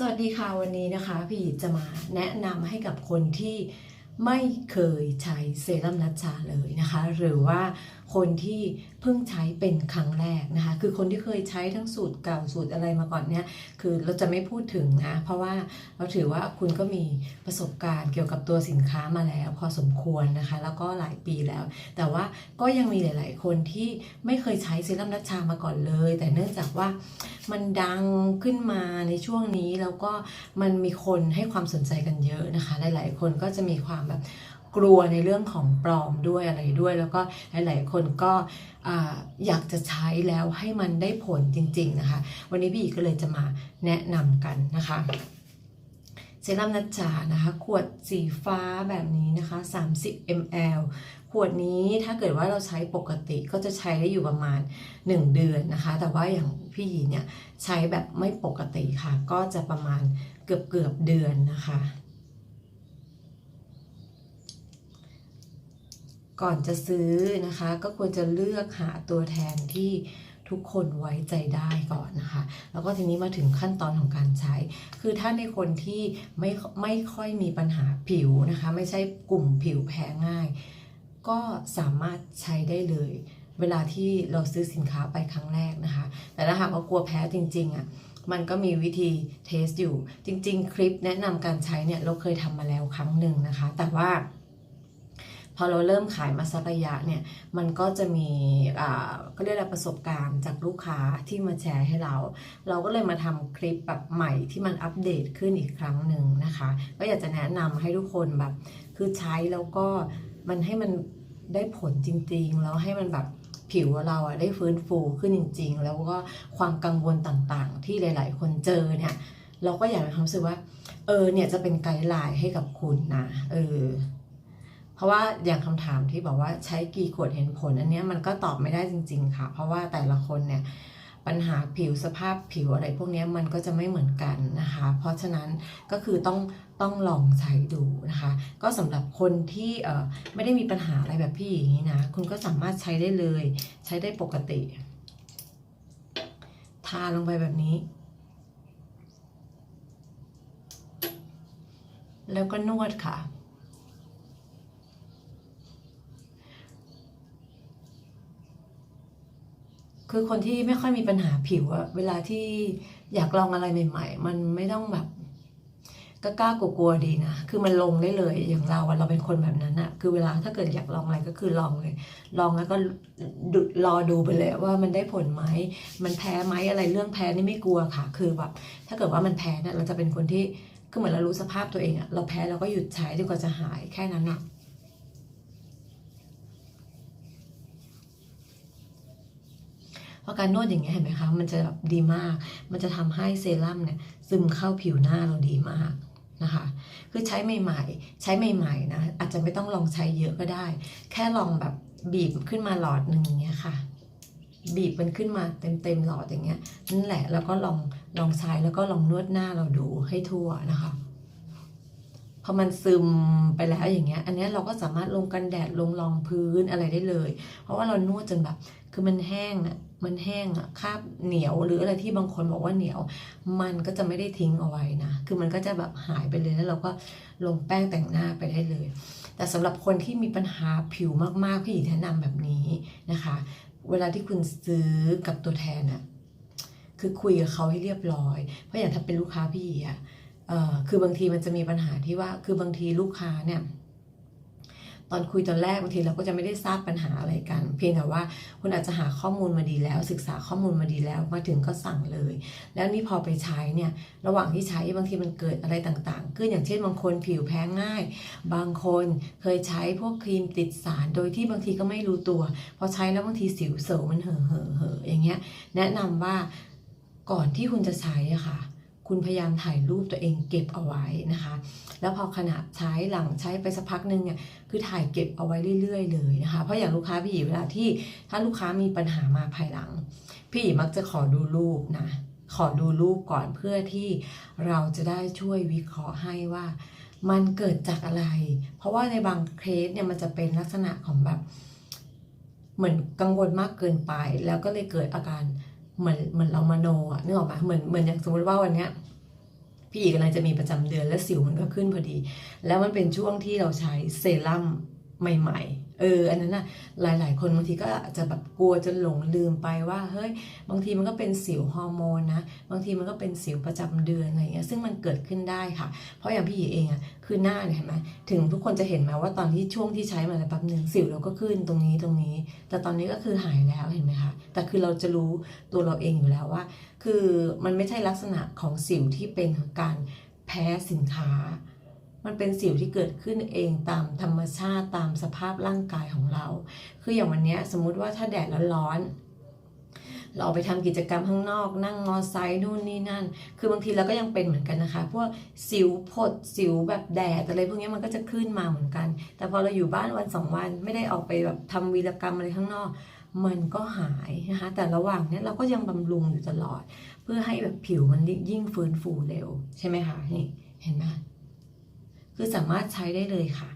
สวัสดีค่ะวันนี้นะคะ พี่จะมาแนะนำให้กับคนที่ไม่เคยใช้เซรั่มนัชชาเลยนะคะ หรือว่า คนที่เพิ่งใช้เป็นครั้งแรกนะคะ คือคนที่เคยใช้ทั้งสูตรเก่าสูตรอะไรมาก่อนเนี่ย คือเราจะไม่พูดถึงนะ เพราะว่าเราถือว่าคุณก็มีประสบการณ์เกี่ยวกับตัวสินค้ามาแล้ว พอสมควรนะคะ แล้วก็หลายปีแล้ว แต่ว่าก็ยังมีหลาย ๆ คนที่ไม่เคยใช้เซรั่มนัชชามาก่อนเลย แต่เนื่องจากว่ามันดังขึ้นมาในช่วงนี้แล้วก็มันมีคนให้ความสนใจกันเยอะนะคะ หลาย ๆ คนก็จะมีความแบบ กลัวในเรื่องของปลอมด้วยอะไรด้วย แล้วก็หลาย ๆ คนก็อ่าอยากจะใช้แล้วให้มันได้ผลจริง ๆ นะคะ วันนี้พี่อีกก็เลยจะมาแนะนำกันนะคะเซรั่มนัชชานะคะ ขวดสีฟ้าแบบนี้นะคะ 30 ml ขวดนี้ถ้าเกิดว่าเราใช้ปกติก็จะใช้ได้อยู่ประมาณ 1 เดือนนะคะ แต่ว่าอย่างพี่เนี่ยใช้แบบไม่ปกติค่ะ ก็จะประมาณเกือบเกือบๆเดือนนะคะ ก่อนจะซื้อนะคะ ก็ควรจะเลือกหาตัวแทนที่ทุกคนไว้ใจได้ก่อนนะคะ แล้วก็ทีนี้มาถึงขั้นตอนของการใช้ คือถ้าในคนที่ไม่ไม่ค่อยมีปัญหาผิวนะคะ ไม่ใช่กลุ่มผิวแพ้ง่าย ก็สามารถใช้ได้เลย เวลาที่เราซื้อสินค้าไปครั้งแรกนะคะ แต่ถ้าหากว่ากลัวแพ้จริงๆอะมันก็มีวิธีเทสอยู่ จริง ๆ คลิปแนะนำการใช้เนี่ยเราเคยทำมาแล้วครั้งหนึ่งนะคะ แต่ว่า พอเราเริ่มขายมาสักระยะเนี่ยมันก็จะมีก็เรียกอะไรประสบการณ์จากลูกค้าที่มาแชร์ให้เรา เราก็เลยมาทำคลิปแบบใหม่ที่มันอัปเดตขึ้นอีกครั้งหนึ่งนะคะ ก็อยากจะแนะนำให้ทุกคนแบบ คือใช้แล้วก็มันให้มันได้ผลจริง ๆ แล้วให้มันแบบผิวเราอะได้ฟื้นฟูขึ้นจริง ๆ แล้วก็ความกังวลต่างๆ ที่หลาย ๆ คนเจอเนี่ย เราก็อยากมีความรู้สึกว่า เออเนี่ยจะเป็นไกด์ไลน์ให้กับคุณนะเออ เพราะว่าอย่างคำถามที่บอกว่าใช้กี่ขวดเห็นผล อันนี้มันก็ตอบไม่ได้จริง ๆ ค่ะ เพราะว่าแต่ละคนเนี่ยปัญหาผิวสภาพผิวอะไรพวกนี้มันก็จะไม่เหมือนกันนะคะ เพราะฉะนั้นก็คือต้องต้องลองใช้ดูนะคะ ก็สำหรับคนที่ไม่ได้มีปัญหาอะไรแบบพี่อย่างนี้นะ คุณก็สามารถใช้ได้เลยใช้ได้ปกติ ทาลงไปแบบนี้ แล้วก็นวดค่ะ คือคนที่ไม่ค่อยมีปัญหาผิวอะเวลาที่อยากลองอะไรใหม่ ๆ มันไม่ต้องแบบกล้ากลัวๆดีนะ คือมันลงได้เลย อย่างเราอะเราเป็นคนแบบนั้นอะคือเวลาถ้าเกิดอยากลองอะไรก็คือลองเลย ลองแล้วก็ดูรอดูไปเลยว่ามันได้ผลไหม มันแพ้ไหมอะไรเรื่องแพ้นี่ไม่กลัวค่ะ คือแบบถ้าเกิดว่ามันแพ้เนี่ยเราจะเป็นคนที่ คือเหมือนเรารู้สภาพตัวเองอะเราแพ้เราก็หยุดใช้จนกว่าจะหายแค่นั้นอะ เพ ราะการนวดอย่างเงี้ยเห็นไหมคะ มันจะแบบดีมาก มันจะทำให้เซรั่มเนี่ยซึมเข้าผิวหน้าเราดีมากนะคะ คือใช้ใหม่ๆ ใช้ใหม่ๆนะ อาจจะไม่ต้องลองใช้เยอะก็ได้ แค่ลองแบบบีบขึ้นมาหลอดหนึ่งอย่างเงี้ยค่ะ บีบมันขึ้นมาเต็มๆหลอดอย่างเงี้ย นั่นแหละ แล้วก็ลองลองใช้แล้วก็ลองนวดหน้าเราดูให้ทั่วนะคะพอมันซึมไปแล้วอย่างเงี้ย อันนี้เราก็สามารถลงกันแดดลงรองพื้นอะไรได้เลย เพราะว่าเรานวดจนแบบ คือมันแห้งอะ มันแห้งอะคาบเหนียวหรืออะไรที่บางคนบอกว่าเหนียว มันก็จะไม่ได้ทิ้งเอาไว้นะ คือมันก็จะแบบหายไปเลยแล้วเราก็ลงแป้งแต่งหน้าไปได้เลย แต่สำหรับคนที่มีปัญหาผิวมากๆพี่หญิงแนะนำแบบนี้นะคะ เวลาที่คุณซื้อกับตัวแทนอะคือคุยกับเขาให้เรียบร้อย เพราะอย่างถ้าเป็นลูกค้าพี่อะเอ่อคือ บางทีมันจะมีปัญหาที่ว่าคือบางทีลูกค้าเนี่ย ตอนคุยตอนแรกบางทีเราก็จะไม่ได้ทราบปัญหาอะไรกัน เพียงแต่ว่าคุณอาจจะหาข้อมูลมาดีแล้ว ศึกษาข้อมูลมาดีแล้วมาถึงก็สั่งเลย แล้วนี่พอไปใช้เนี่ยระหว่างที่ใช้บางทีมันเกิดอะไรต่างๆขึ้นอย่างเช่นบางคนผิวแพ้ง่าย บางคนเคยใช้พวกครีมติดสารโดยที่บางทีก็ไม่รู้ตัว พอใช้แล้วบางทีสิวเสลมันเห่อะเห่อะเห่อะอย่างเงี้ยแนะนำว่าก่อนที่คุณจะใช้อะค่ะ คุณพยายามถ่ายรูปตัวเองเก็บเอาไว้นะคะ แล้วพอขณะใช้หลังใช้ไปสักพักหนึ่งเนี่ยคือถ่ายเก็บเอาไว้เรื่อยๆเลยนะคะ เพราะอย่างลูกค้าพี่หยีเวลาที่ถ้าลูกค้ามีปัญหามาภายหลัง พี่หยีมักจะขอดูรูปนะขอดูรูปก่อนเพื่อที่เราจะได้ช่วยวิเคราะห์ให้ว่ามันเกิดจากอะไร เพราะว่าในบางเคสเนี่ยมันจะเป็นลักษณะของแบบ เหมือนกังวลมากเกินไป แล้วก็เลยเกิดอาการ เหมือนเหมือนเรามโนอะนึกออกไหมเหมือนเหมือนอย่างสมมติว่าวันเนี้ยพี่อีกกำลังจะมีประจำเดือนและสิวมันก็ขึ้นพอดี แล้วมันเป็นช่วงที่เราใช้เซรั่มใหม่ ๆ เอออันนั้นน่ะหลาย ๆ คนบางทีก็อาจจะแบบกลัวจนหลงลืมไปว่าเฮ้ยบางทีมันก็เป็นสิวฮอร์โมนนะบางทีมันก็เป็นสิวประจำเดือนอะไรเงี้ยซึ่งมันเกิดขึ้นได้ค่ะ เพราะอย่างพี่หีเองอะคือหน้าเนี่ยเห็นไหมถึงทุกคนจะเห็นไหมว่าตอนที่ช่วงที่ใช้มาแล้วแป๊บหนึ่งสิวเราก็ขึ้นตรงนี้ตรงนี้ แต่ตอนนี้ก็คือหายแล้วเห็นไหมคะแต่คือเราจะรู้ตัวเราเองอยู่แล้วว่า คือมันไม่ใช่ลักษณะของสิวที่เป็นการแพ้สินค้า มันเป็นสิวที่เกิดขึ้นเองตามธรรมชาติตามสภาพร่างกายของเรา คืออย่างวันนี้สมมุติว่าถ้าแดดร้อนเราไปทำกิจกรรมข้างนอก นั่งมอไซค์นู่นนี่นั่น คือบางทีเราก็ยังเป็นเหมือนกันนะคะ พวกสิวผดสิวแบบแดดอะไรพวกนี้มันก็จะขึ้นมาเหมือนกัน แต่พอเราอยู่บ้านวันสองวันไม่ได้ออกไปแบบทำวีรกรรมอะไรข้างนอก มันก็หายนะคะแต่ระหว่างนี้เราก็ยังบำรุงอยู่ตลอด เพื่อให้แบบผิวมันยิ่งฟื้นฟูเร็ว ใช่ไหมคะนี่เห็นไหม คือสามารถใช้ได้เลยค่ะ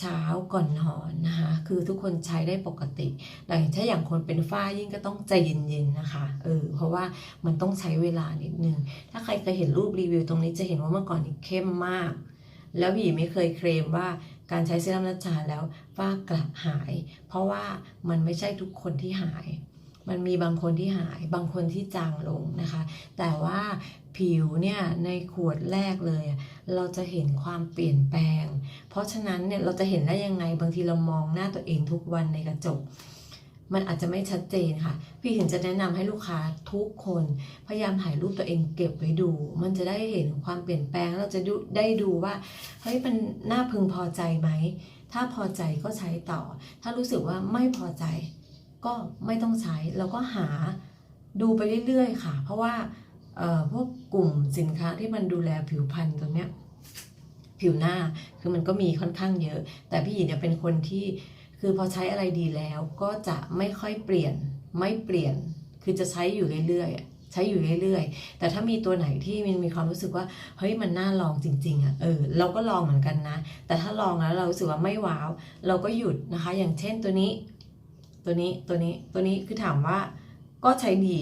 เช้าก่อนนอนนะคะ คือทุกคนใช้ได้ปกติแต่ถ้าอย่างคนเป็นฝ้ายิ่งก็ต้องใจเย็นๆนะคะ เออ เพราะว่ามันต้องใช้เวลานิดนึง ถ้าใครเคยเห็นรูปรีวิวตรงนี้จะเห็นว่าเมื่อก่อนนี่เข้มมาก แล้วพี่ไม่เคยเคลมว่าการใช้เซรั่มนัชชาแล้วฝ้ากระหาย เพราะว่ามันไม่ใช่ทุกคนที่หาย มันมีบางคนที่หายบางคนที่จางลงนะคะ แต่ว่าผิวเนี่ยในขวดแรกเลย เราจะเห็นความเปลี่ยนแปลง เพราะฉะนั้นเนี่ยเราจะเห็นได้ยังไงบางทีเรามองหน้าตัวเองทุกวันในกระจก มันอาจจะไม่ชัดเจนค่ะ พี่ถึงจะแนะนำให้ลูกค้าทุกคน พยายามถ่ายรูปตัวเองเก็บไว้ดู มันจะได้เห็นความเปลี่ยนแปลงเราจะดูได้ดูว่าเฮ้ยมันน่าพึงพอใจไหมถ้าพอใจก็ใช้ต่อ ถ้ารู้สึกว่าไม่พอใจ ก็ไม่ต้องใช้เราก็หาดูไปเรื่อยๆ ค่ะ เพราะว่าพวกกลุ่มสินค้าที่มันดูแลผิวพรรณตรงเนี้ยผิวหน้าคือมันก็มีค่อนข้างเยอะ แต่พี่หญิงเนี่ยเป็นคนที่คือพอใช้อะไรดีแล้วก็จะไม่ค่อยเปลี่ยนไม่เปลี่ยน คือจะใช้อยู่เรื่อยๆใช้อยู่เรื่อยๆ แต่ถ้ามีตัวไหนที่มันมีความรู้สึกว่าเฮ้ยมันน่าลองจริงๆอะเออเราก็ลองเหมือนกันนะ แต่ถ้าลองแล้วเรารู้สึกว่าไม่ว้าว เราก็หยุดนะคะ อย่างเช่นตัวนี้ ตัวนี้ตัวนี้ตัวนี้คือถามว่าก็ใช้ดี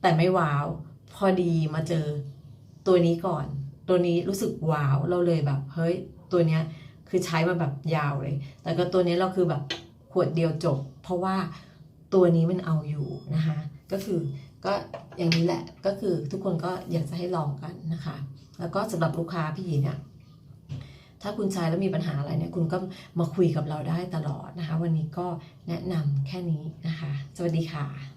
แต่ไม่ว้าว พอดีมาเจอตัวนี้ก่อน ตัวนี้รู้สึกว้าวเราเลยแบบ เฮ้ย ตัวเนี้ยคือใช้มาแบบยาวเลย แต่ก็ตัวนี้เราคือแบบขวดเดียวจบ เพราะว่าตัวนี้มันเอาอยู่นะคะ ก็คือก็อย่างนี้แหละก็คือทุกคนก็อยากจะให้ลองกันนะคะ แล้วก็สำหรับลูกค้าพี่หยีเนี่ย ถ้าคุณใช้แล้วมีปัญหาอะไรเนี่ยคุณก็มาคุยกับเราได้ตลอดนะคะ วันนี้ก็แนะนำแค่นี้นะคะ สวัสดีค่ะ